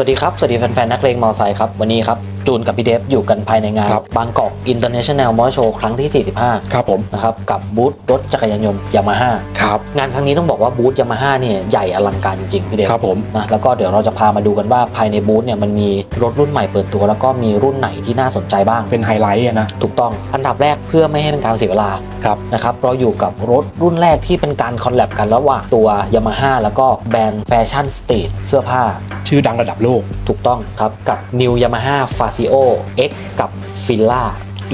สวัสดีครับ สวัสดีแฟนๆนักเลงมอไซค์ครับ วันนี้ครับ จูนกับพี่เดฟอยู่กันภายในงานครับ บางกอกอินเตอร์เนชั่นแนลมอเตอร์โชว์ครั้งที่ 45 ครับผมนะครับกับบูธรถจักรยานยนต์ยามาฮ่าครับงานครั้งนี้ต้องบอกว่าบูธยามาฮ่าเนี่ยใหญ่อลังการจริงๆพี่เดฟครับผม นะแล้วก็เดี๋ยวเราจะพามาดูกันว่าภายในบูธเนี่ยมันมีรถรุ่นใหม่เปิดตัว แล้วก็มีรุ่นไหนที่น่าสนใจบ้าง เป็นไฮไลท์อะนะถูกต้องอันดับแรกเพื่อไม่ให้เป็นการเสียเวลา ครับ นะครับเราอยู่กับรถรุ่นแรกที่เป็นการคอลแลบกันระหว่างตัวยามาฮ่าแล้วก็แบรนด์แฟชั่นสตรีทเสื้อผ้าชื่อดังระดับโลก ถูกต้องครับ กับ New Yamaha Fazio X กับ Fila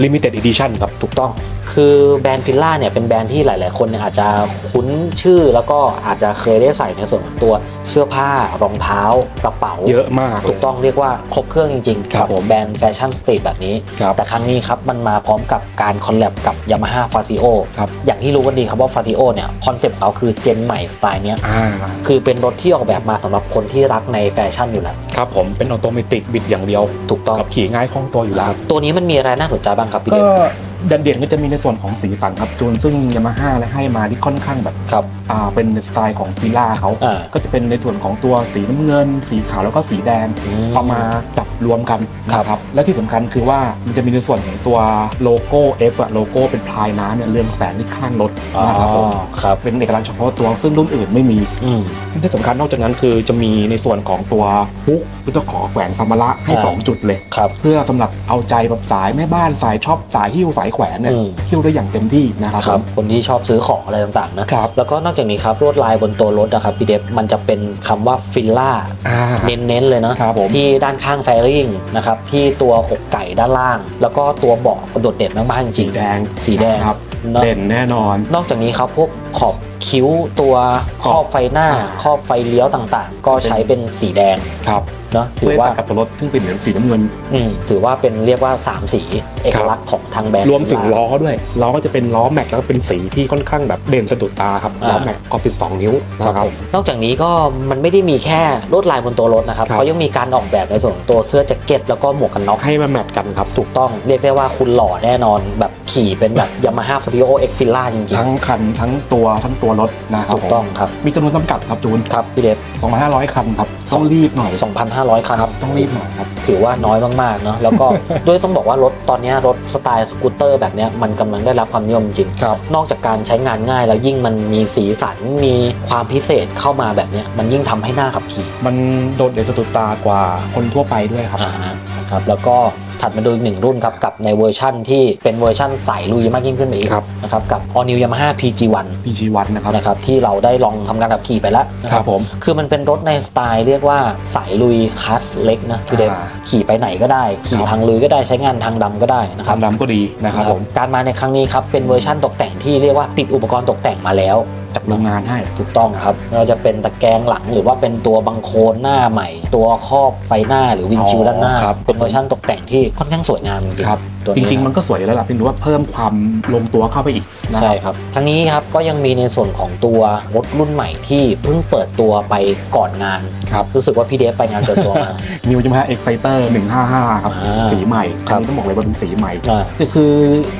Limited Edition ครับถูกต้อง คือแบรนด์ฟิลล่าเนี่ยเป็นแบรนด์ที่หลาย ๆ คนเนี่ยอาจจะคุ้นชื่อแล้วก็อาจจะเคยได้ใส่ในส่วนของตัวเสื้อผ้ารองเท้ากระเป๋า เยอะมากถูกต้องเรียกว่าครบเครื่องจริงๆครับผมแบรนด์แฟชั่นสตรีทแบบนี้ ครับแต่ครั้งนี้ครับมันมาพร้อมกับการคอลแลบกับ Yamaha Fazio ครับ อย่างที่รู้กันดีครับว่า Fazio เนี่ยคอนเซปต์เขาคือเจนใหม่สไตล์เนี้ยอ่าคือเป็นรถที่ออกแบบมาสำหรับคนที่รักในแฟชั่นอยู่แล้วครับผมเป็นออโตเมติกบิดอย่างเดียวถูกต้องขับขี่ง่ายคล่องตัวอยู่แล้ว ตัวนี้มันมีอะไรน่าสนใจบ้างครับพี่ก็เดฟ เด่นๆก็จะมีในส่วนของสีสันครับจูนซึ่งยามาฮ่าให้มาที่ค่อนข้างแบบครับ อ่าเป็นสไตล์ของฟิล่าเขาอ่าก็จะเป็นในส่วนของตัวสีน้ำเงิน สีขาวแล้วก็สีแดงอืมเอามาจับรวมกันครับ นะครับและที่สำคัญคือว่ามันจะมีในส่วนของตัวโลโก้ F อะโลโก้เป็นพลายน้ำเนี่ยเรืองแสงที่ข้างรถอ๋อนะครับผมครับเป็นเอกลักษณ์เฉพาะตัวซึ่งรุ่นอื่นไม่มี อืม ที่สำคัญนอกจากนั้นคือจะมีในส่วนของตัวฮุกหรือตัวขอแขวนสัมภาระให้อ่า สองจุดเลย ครับ เพื่อสำหรับเอาใจแบบสายแม่บ้านสายชอบสายหิ้วสายแขวนเนี่ยอืมหิ้วได้อย่างเต็มที่นะครับครับผมคนที่ชอบซื้อของอะไรต่างๆนะครับแล้วก็นอกจากนี้ครับลวดลายบนตัวรถนะครับพี่เดฟมันจะเป็นคำว่าฟิลล่าอ่าเน้นๆเลยเนาะครับผมที่ด้านข้างแฟริงนะครับที่ตัวอกไก่ด้านล่าง แล้วก็ตัวเบาะโดดเด่นมากๆจริสีงแดงสีแดงครับเนอะเด่นแน่นอน นอกจากนี้ครับพวกขอบคิ้วตัวครอบไฟหน้าอ่าครอบไฟเลี้ยวต่างๆ ก็ใช้เป็นสีแดงครับ เนาะถืเพื่ออว่าตัดกับตัวรถซึ่งเป็นเหมือนสีน้ำเงินอืมถือว่าเป็นเรียกว่า 3 สีเอกลักษณ์ของทางแบรนด์รวมถึง Fila ล้อด้วยล้อก็จะเป็นล้อแม็กแล้วก็เป็นสีที่ค่อนข้างแบบเด่นสะดุดตาครับอ่าล้อแม็กก็12 นิ้วครับนะผมนอกจากนี้ก็มันไม่ได้มีแค่ลวดลายบนตัวรถนะครับครับเขายังมีการออกแบบในส่วนของตัวเสื้อแจ็คเก็ตแล้วก็หมวกกันน็อกให้มาแมทกันครับถูกต้องเรียกได้ว่าคุณหล่อแน่นอนแบบ ขี่เป็นแบบ Yamaha f a z i o X Fila จริงทั้งคันทั้งตัวทั้งตัวรถนะคๆรับถูกต้องครับมีจำนวนจำกัดครับจูนครับพี่เดช 2,500 คันครับต้องรีบหน่อย2,500 คันครับต้องรีบหน่อยครับ ถือว่าน้อยมากๆเนาะแล้วก็ ด้วยต้องบอกว่ารถตอนนี้รถสไตล์สกูตเตอร์แบบเนี้ยมันกำลังได้รับความนิยมจริง ครับ นอกจากการใช้งานง่ายแล้วยิ่งมันมีสีสันมีความพิเศษเข้ามาแบบเนี้ยมันยิ่งทำให้หน้าขับขี่มันโดดเด่นสะดุดตากว่าคนทั่วไปด้วยครับ อ่านะครับแล้วก็ ถัดมาดูอีกหนึ่งรุ่นครับกับในเวอร์ชั่นที่เป็นเวอร์ชั่นสายลุยมากยิ่งขึ้นไปอีกครับนะครับกับ All New Yamaha PG1 พี่ชีวัตนะครับนะครับที่เราได้ลองทำการขับขี่ไปแล้วนะคครัรับบผมคือมันเป็นรถในสไตล์เรียกว่าสายลุยคัสเล็กนะพี่เดฟอ่าขี่ไปไหนก็ได้ ขี่ครับทางลุยก็ได้ใช้งานทางดำก็ได้นะคครัวาบมดำก็ดีนะครับผมการมาในครั้งนี้ครับเป็นเวอร์ชั่นตกแต่งที่เรียกว่าติดอุปกรณ์ตกแต่งมาแล้ว จากโรงงานให้ ถูกต้องครับไม่ว่าจะเป็นตะแกรงหลังหรือว่าเป็นตัวบังโคลนหน้าใหม่ ตัวครอบไฟหน้าหรือวินชิลอ๋อด้านหน้าครับ เป็นเวอร์ชันตกแต่งที่ค่อนข้างสวยงามจริงๆ ครับตัว จนี้ริงๆ มันก็สวยอยู่แล้วล่ะเพียงแต่ว่าเพิ่มความลงตัวเข้าไปอีกนะใช่ครับ ทั้งนี้ครับก็ยังมีในส่วนของตัวรถรุ่นใหม่ที่เพิ่งเปิดตัวไปก่อนงานครับรู้สึกว่าพี่เดฟไปงานเปิดตัวมา นิวจิมฮะเอ็กไซเตอร์155 ครับ อ่าสีใหม่ครัอับนนี้ต้องบอกเลยว่าเป็นสีใหม่อ่าก็คือ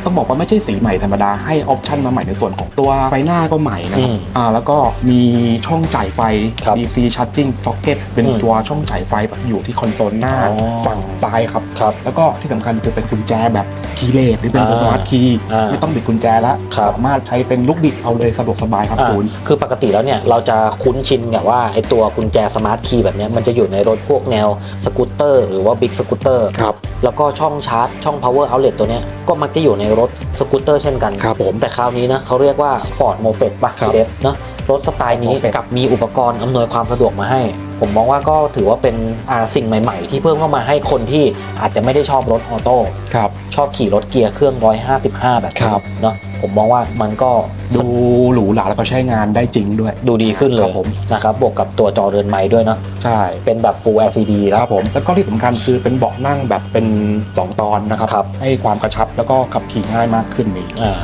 ต้องบอกว่าไม่ใช่สีใหม่ธรรมดาให้ออปชั่นมาใหม่ในส่วนของตัวไฟหน้าก็ใหม่นะคอืรับมอ่าแล้วก็มีช่องจ่ายไฟ ครับ DC Charging Socket เป็นอืมตัวช่องจ่ายไฟแบบอยู่ที่คอนโซลหน้าอ๋อ ฝั่งซ้ายครับ ครับ แล้วก็ที่สำคัญคือเป็นกุญแจแบบคีย์เลสหรือเป็นอ่าสมาร์ทคีย์อ่าไม่ต้องบิดกุญแจแล้วครับสามารถใช้เป็นลูกบิดเอาเลยสะดวกสบายครับอ่าจูนคือปกติแล้วเนี่ยเราจะคุ้นชินกับว่าไอตัวกุญแจสมาร์ทคีย์แบบเนี้ยมันจะอยู่ในรถพวกแนวสกูตเตอร์หรือว่าบิ๊กสกูตเตอร์ครับแล้วก็ช่องชาร์จช่อง power outlet ตัวเนี้ยก็มักจะอยู่ในรถสกูตเตอร์เช่นกันครับผมแต่คราวนี้นะเขาเรียกว่าสปอร์ตโมเปดป่ะครับพี่เดฟเนอะ รถสไตล์นี้ Moped กับมีอุปกรณ์อำนวยความสะดวกมาให้ ผมมองว่าก็ถือว่าเป็นอ่าสิ่งใหม่ ๆ ที่เพิ่มเข้ามาให้คนที่อาจจะไม่ได้ชอบรถออโต้ครับชอบขี่รถเกียร์เครื่อง 155 แบบนี้ครับเนาะผมมองว่ามันก็ดูหรูหราแล้วก็ใช้งานได้จริงด้วย ดูดีขึ้นเลครัยบผมนะครับบวกกับตัวจอเรือนไม้ด้วยเนาะใช่ เป็นแบบ Full LCD คแล้วรับผมแล้วก็ที่สำคัญคือเป็นเบาะนั่งแบบเป็น 2 ตอนนะครับครับ ให้ความกระชับแล้วก็ขับขี่ง่ายมากขึ้นนี่อ่า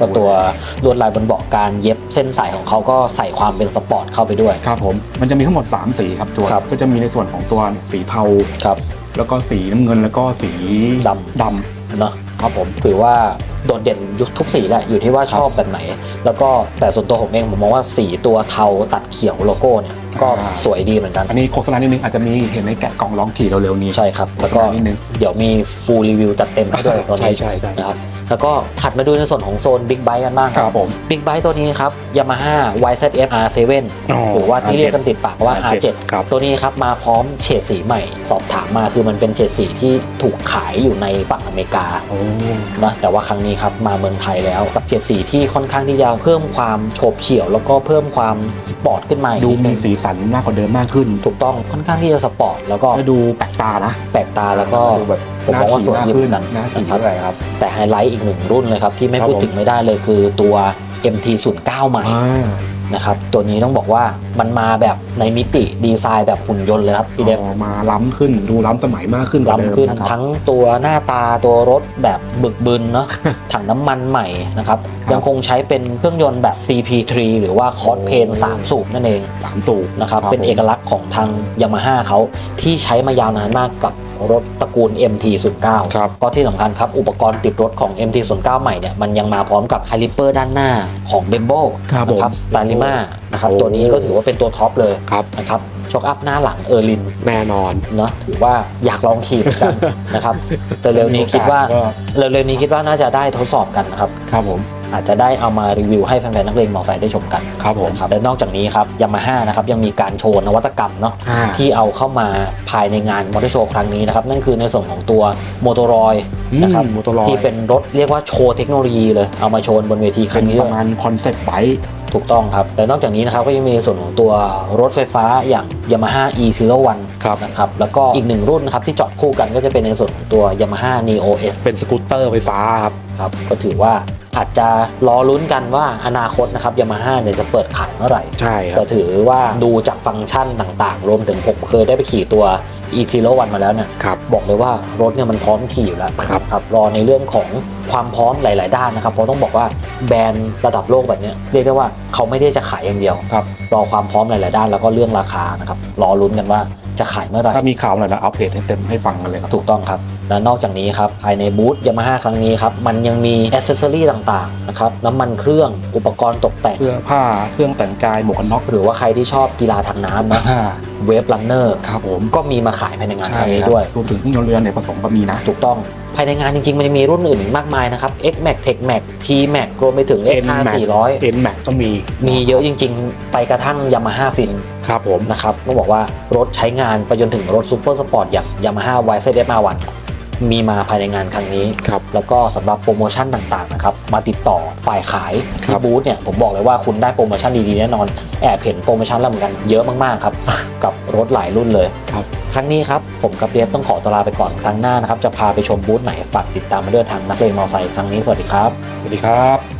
ก็ตัวลวดลายบนเบาะการเย็บเส้นสายของเขาก็ใส่ความเป็นสปอร์ตเข้าไปด้วย ครับผมมันจะมีทั้งหมด 3 สีครับตัวครับก็จะมีในส่วนของตัวสีเทาครับ แล้วก็สีน้ำเงินแล้วก็สีดำดเนาะำครับผมถือว่าโดดเด่นยุคทุกสีแหละอยู่ที่ว่าชอบแบบไหน แล้วก็แต่ส่วนตัวผมเองผมมองว่าสีตัวเทาตัดเขียวโลโก้เนี่ยก็อ่าสวยดีเหมือนกันอันนี้โฆษณานิดนึงอาจจะมีเห็นในแกะกล่องลองขี่เร็วๆนี้ ใช่ครับ แล้วก็นิดนึง เดี๋ยวมีฟูลรีวิวจัดเต็มให้ด้วยตัวใช่นี้ใช่ใช่ นะครับ แล้วก็ถัดมาดูในส่วนของโซนบิ๊กไบค์กันบ้างครับผมบิ๊กไบค์ตัวนี้ครับ Yamaha YZF R7 อ๋อหรือว่าที่เรียกกันติดปากว่า R7 R7 ครับตัวนี้ครับมาพร้อมเฉดสีใหม่ สอบถามมาคือมันเป็นเฉดสีที่ถูกขายอยู่ในฝั่งอเมริกาโอ้นะแต่ว่าครั้งนี้ครับมาเมืองไทยแล้วกับเฉดสีที่ค่อนข้างที่จะเพิ่มความโฉบเฉี่ยว แล้วก็เพิ่มความสปอร์ตขึ้นมาอีกดูนิดนึมีงสีสันมากกว่าเดิมมากขึ้น ถูกต้องค่อนข้างที่จะสปอร์ตแล้วก็แล้วดูแปลกตานะแปลกตาแล้วก็ดูแบบ ผมน่ามองว่าขี่สวยมากดีเหขึ้มืนอนกันน่าขี่นะครับอะไรครับแต่ไฮไลท์อีกหนึ่งรุ่นเลยครับ ที่ไม่ครับพูดผมถึงไม่ได้เลยคือตัว MT09 ใหม่อ่านะครับตัวนี้ต้องบอกว่ามันมาแบบในมิติดีไซน์แบบหุ่นยนต์เลยครับพี่เดฟอ๋อมาล้ำขึ้นดูล้ำสมัยมากขึ้นกว่าเดิมล้ำขึ้นนะครับทั้งตัวหน้าตาตัวรถแบบบึกบึนเนาะถังน้ำมันใหม่นะครับครับยังคงใช้เป็นเครื่องยนต์แบบ CP3 หรือว่าคอร์สเพน3 สูบนั่นเองสามสูบนะครับเป็นผมเอกลักษณ์ของทางยามาฮ่าเขาที่ใช้มายาวนานมากกับ รถตระกูล MT09 ครับ ก็ที่สำคัญครับ อุปกรณ์ติดรถของ MT09 ใหม่เนี่ยมันยังมาพร้อมกับคาลิเปอร์ด้านหน้าของ b e m b o ครับผมนะครับสตาลิมานะครับโอ้ ตัวนี้ก็ถือว่าเป็นตัวท็อปเลยครับ นะครับช็อคอัพหน้าหลังเออร์ลินแน่นอน เนาะถือว่าอยากลองขี่เหมือนกันนะครับแต่เร็วๆนี้คิดว่าก็เร็วๆนี้คิดว่าน่าจะได้ทดสอบกันนะครับ ครับผม อาจจะได้เอามารีวิวให้แฟนๆนักเลงมอเตอร์ไซค์ได้ชมกันครับผมนะครับและนอกจากนี้ครับยามาฮ่านะครับยังมีการโชว์นวัตกรรมเนาะอ่า ที่เอาเข้ามาภายในงานมอเตอร์โชว์ครั้งนี้นะครับนั่นคือในส่วนของตัวโมโตรอยนะครับอืม Motoroi ที่เป็นรถเรียกว่าโชว์เทคโนโลยีเลยเอามาโชว์บนเวทีคเป็รั้นงนี้ปด้วระย มาณคอนเซ็ปต์ไบค์ถูกต้องครับและนอกจากนี้นะครับก็ยังมีในส่วนของตัวรถไฟฟ้าอย่าง Yamaha E01 ครับ นะครับ แล้วก็อีกหนึ่งรุ่นนะครับที่จอดคู่กันก็จะเป็นในส่วนของตัว Yamaha Neo S เป็นสกูตเตอร์ไฟฟ้าครับ ครับ ก็ถือว่า อาจจะรอลุ้นกันว่าอนาคตนะครับ Yamaha เนี่ยจะเปิดขายเมื่อไหร่ใช่ครัแต่บถือว่าดูจากฟังก์ชันต่างๆ รวมถึงผมเคยได้ไปขี่ตัว e 0 1มาแล้วเนี่ยครับบอกเลยว่ารถเนี่ยมันพร้อมขี่อยู่แล้วครับครับรอในเรื่องของความพร้อมหลาย ๆ ด้านนะครับ เพราะต้องบอกว่าแบรนด์ระดับโลกแบบเนี้ยเรียกได้ว่าเขาไม่ได้จะขายอย่างเดียวครับรอความพร้อมหลาย ๆ ด้านแล้วก็เรื่องราคานะครับรอลุ้นกันว่า จะขายเมื่อไหร่ถ้ามีข่าวอะไรนะอัปเดตให้เต็มให้ฟังกันเลยครับถูกต้องครับ และนอกจากนี้ครับภายในบูธยามาฮ่าครั้งนี้ครับ มันยังมีอ c เซสซอรี่ต่างๆนะครับน้ำมันเครื่องอุปกรณ์ตกแต่ง เสื้อผ้าเครื่องแต่งกายหมวกกันน็อกหรือว่าใครที่ชอบกีฬาทางน้ำนะอ่าเวฟรันเนอร์ครับผมก็มีมาขายภายในงานคใช่รั้งนี้ครับด้วย รวมถึงเครื่องยนต์เรือนในยผสมก็มีนะ ถูกต้องภายในงานจริงๆ มันจะมีรุ่นอื่นอีกมากมายนะครับ X Max Tech Max T Max รวมไปถึง X 5 N-Max 400เอ็นแม็กก็มี มีเยอะจริงๆ ไปกระทั่งยามาฮ่าฟินครับผมนะครับต้องบอกว่ารถใช้งานไปจนถึงรถซูเปอร์สปอร์ตอย่าง Yamaha YZF R1 มีมาภายในงานครั้งนี้ครับแล้วก็สำหรับโปรโมชั่นต่างๆนะครับ มาติดต่อฝ่ายขายคที่รับบูธเนี่ย ผมบอกเลยว่าคุณได้โปรโมชั่นดีๆแน่นอน แอบเห็นโปรโมชั่นแล้วเหมือนกันเยอะมากๆครับ กับรถหลายรุ่นเลยครับ ครั้งนี้ครับผมกับเดฟต้องขอตัวลาไปก่อนครั้งหน้านะครับจะพาไปชมบูธไหนฝากติดตามมาด้วยทางนักเลงมอไซค์ครั้งนี้สวัสดีครับ สวัสดีครับ